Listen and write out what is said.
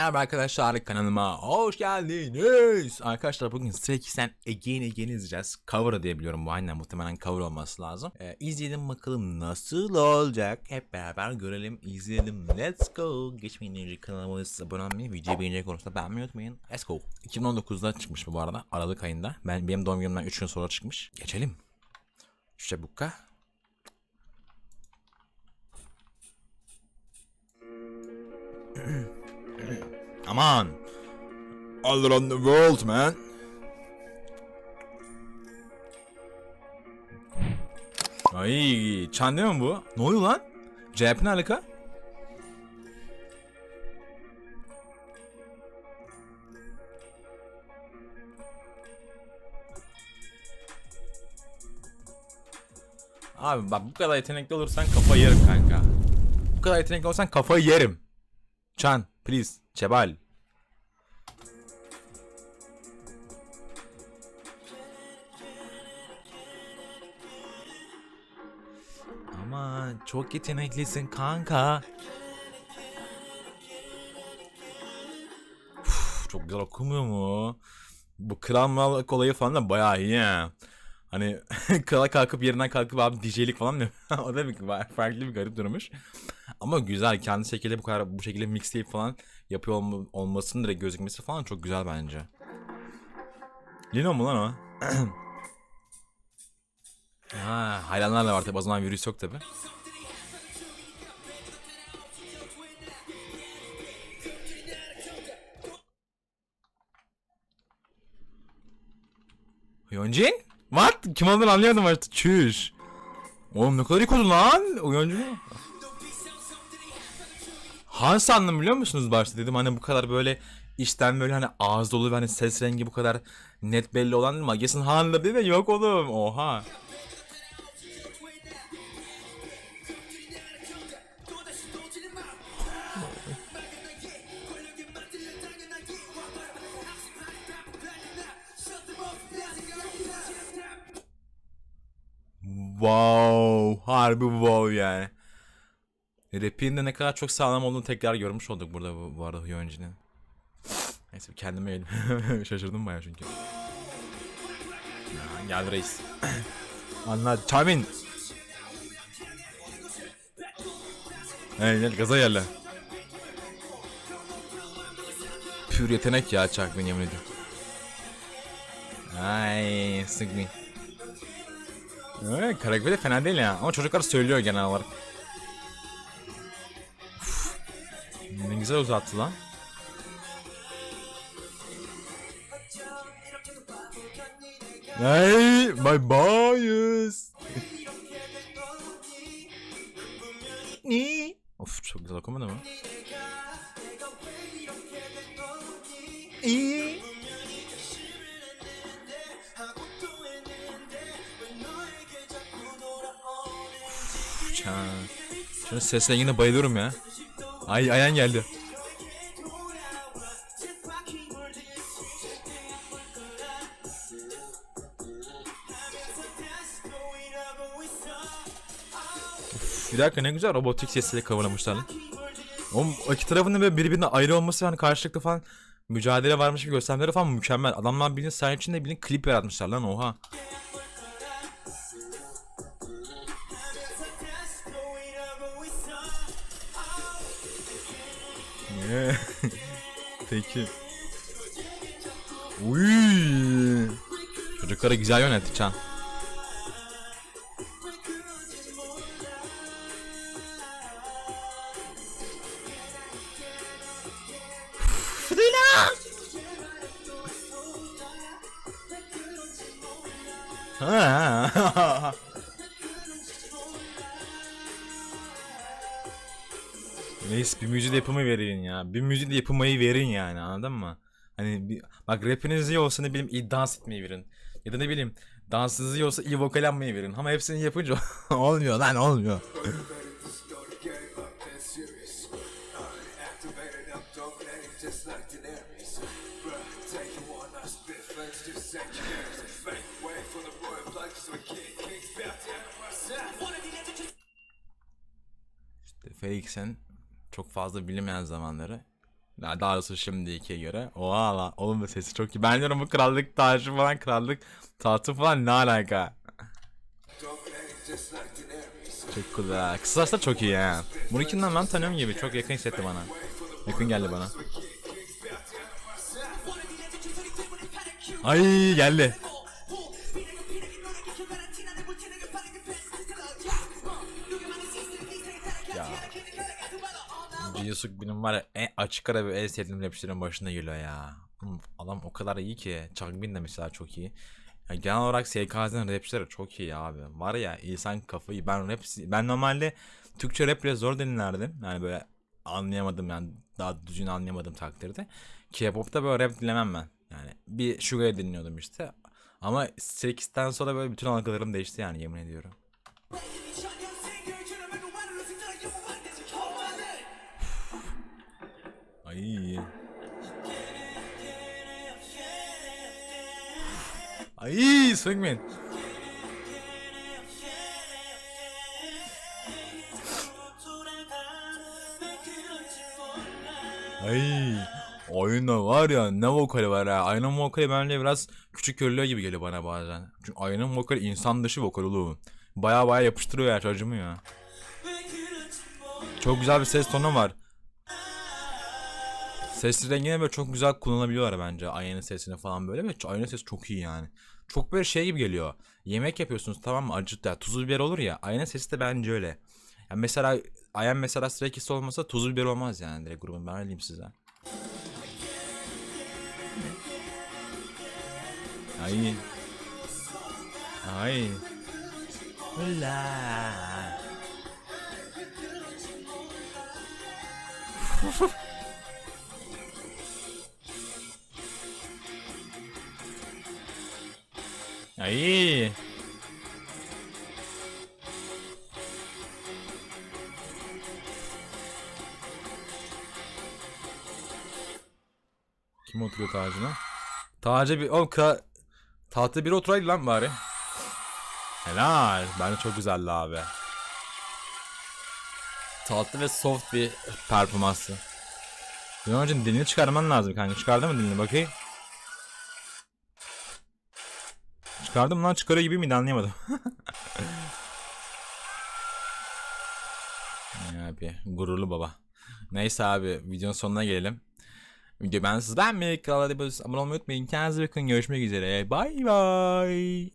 Merhaba arkadaşlar kanalıma hoş geldiniz. Arkadaşlar bugün Stray Again Again izleyeceğiz. Cover diye biliyorum bu aynen muhtemelen cover olması lazım. Ee, izleyelim bakalım nasıl olacak. Hep beraber görelim izleyelim. Let's go. Geçmeyin önce kanalıma abone olmayı, videoyu beğenecek olursa beğenmeyi unutmayın. Let's go. 2019'da çıkmış bu arada Aralık ayında. Ben Benim doğum günümden 3 gün sonra çıkmış. Geçelim. İşte bukka. Aman. All around the world man. Ay, çan değil mi bu? Ne oluyor lan? CHP ne alaka? Abi bak bu kadar yetenekli olursan kafayı yerim kanka. Bu kadar yetenekli olursan kafayı yerim. Chan, please. Çebal. Ama çok yeteneklisin kanka. Uf, çok güzel okumuyor mu? Bu kral mal olayı falan da bayağı iyi ya. Hani krala kalkıp yerinden kalkıp abi DJ'lik falan mı? o da bir farklı bir garip durmuş. Ama güzel kendi şekilde bu kadar bu şekilde mixtape falan yapıyor olma, olmasının direkt gözükmesi falan çok güzel bence. Lino mu lan o? ha, hayranlar da var tabi o zaman virüs yok tabi. Hyunjin? What? Kim olduğunu anlayamadım artık. Çüş. Oğlum ne kadar iyi kodu lan. Oyuncu mu? Han sandım biliyor musunuz başta dedim hani bu kadar böyle işten böyle hani ağız dolu ve hani ses rengi bu kadar net belli olan Mages'in Han'la dedi de yok oğlum oha. Wow, harbi wow yani. Rap'in de ne kadar çok sağlam olduğunu tekrar görmüş olduk burada bu, bu arada Hyunjin'in. Neyse kendime yedim. Şaşırdım baya çünkü. Gel reis. Anla Çamin. Hey gel gaza lan. Pür yetenek ya Çakmin yemin ediyorum. Ay sıkmayın. Evet, karakteri de fena değil ya. Ama çocuklar söylüyor genel olarak. Ne güzel uzattı lan. Hey, my boys. of çok güzel okumadı mı? İyi. Çan. Şunun sesine yine bayılıyorum ya. Ay ayan geldi. Uf, bir dakika ne güzel robotik sesiyle kavramışlar lan. Oğlum iki tarafın da böyle birbirine ayrı olması hani karşılıklı falan mücadele varmış gibi göstermeleri falan mükemmel. Adamlar bildiğin sahne içinde bildiğin klip yaratmışlar lan oha. Peki. Uy. Çocukları güzel yönetti Can. Ha. Reis bir müzik yapımı verin ya. Bir müzik yapmayı verin yani anladın mı? Hani bir, bak rapiniz iyi olsa ne bileyim iyi dans etmeyi verin. Ya da ne bileyim dansınız iyi olsa iyi vokal yapmayı verin. Ama hepsini yapınca olmuyor lan olmuyor. İşte Felix'in çok fazla bilinmeyen zamanları Ya daha doğrusu şimdikiye göre. Oha lan. Oğlum bu sesi çok iyi. Ben diyorum bu krallık tacı falan krallık tahtı falan ne alaka? Çok güzel. Kısası da çok iyi ya. Bunu kimden ben tanıyorum gibi. Çok yakın hissetti bana. Yakın geldi bana. Ay geldi. Jisuk benim var ya en açık ara ve en sevdiğim rapçilerin başında geliyor ya. Adam o kadar iyi ki. Changbin de mesela çok iyi. Ya genel olarak SKZ'nin rapçileri çok iyi abi. Var ya insan kafayı ben rap ben normalde Türkçe rap biraz zor dinlerdim. Yani böyle anlayamadım yani daha düzgün anlayamadım takdirde. K-pop'ta böyle rap dinlemem ben. Yani bir Sugar'ı dinliyordum işte. Ama 8'ten sonra böyle bütün algılarım değişti yani yemin ediyorum. Ay. Ay Swingman. Ay. Oyunda var ya ne vokali var ha. Aynen vokali bence biraz küçük körlüğü gibi geliyor bana bazen. Çünkü aynen vokali insan dışı vokal oğlum. Baya baya yapıştırıyor ya çocuğumu ya. Çok güzel bir ses tonu var. Ses rengine böyle çok güzel kullanabiliyorlar bence. Aynen sesini falan böyle ve aynen ses çok iyi yani. Çok böyle şey gibi geliyor. Yemek yapıyorsunuz tamam mı? Acı ya tuzlu biber olur ya. Aynen sesi de bence öyle. Yani mesela Aynen mesela Stray olmasa tuzlu biber olmaz yani direkt grubun ben öyle diyeyim size. Ay. Ay. Ula. Ay. Kim oturuyor tacına? Taca bir... Oğlum kra... Tahta biri oturaydı lan bari. Helal. Bence çok güzeldi abi. Tatlı ve soft bir performansı. Bir önce dilini çıkarman lazım kanka. Çıkardı mı dilini bakayım? Çıkardım lan çıkarıyor gibi miydi anlayamadım. ya abi gururlu baba. Neyse abi videonun sonuna gelelim. Video ben sizden mi? Kanala abone olmayı unutmayın. Kendinize bakın. Görüşmek üzere. Bay bay.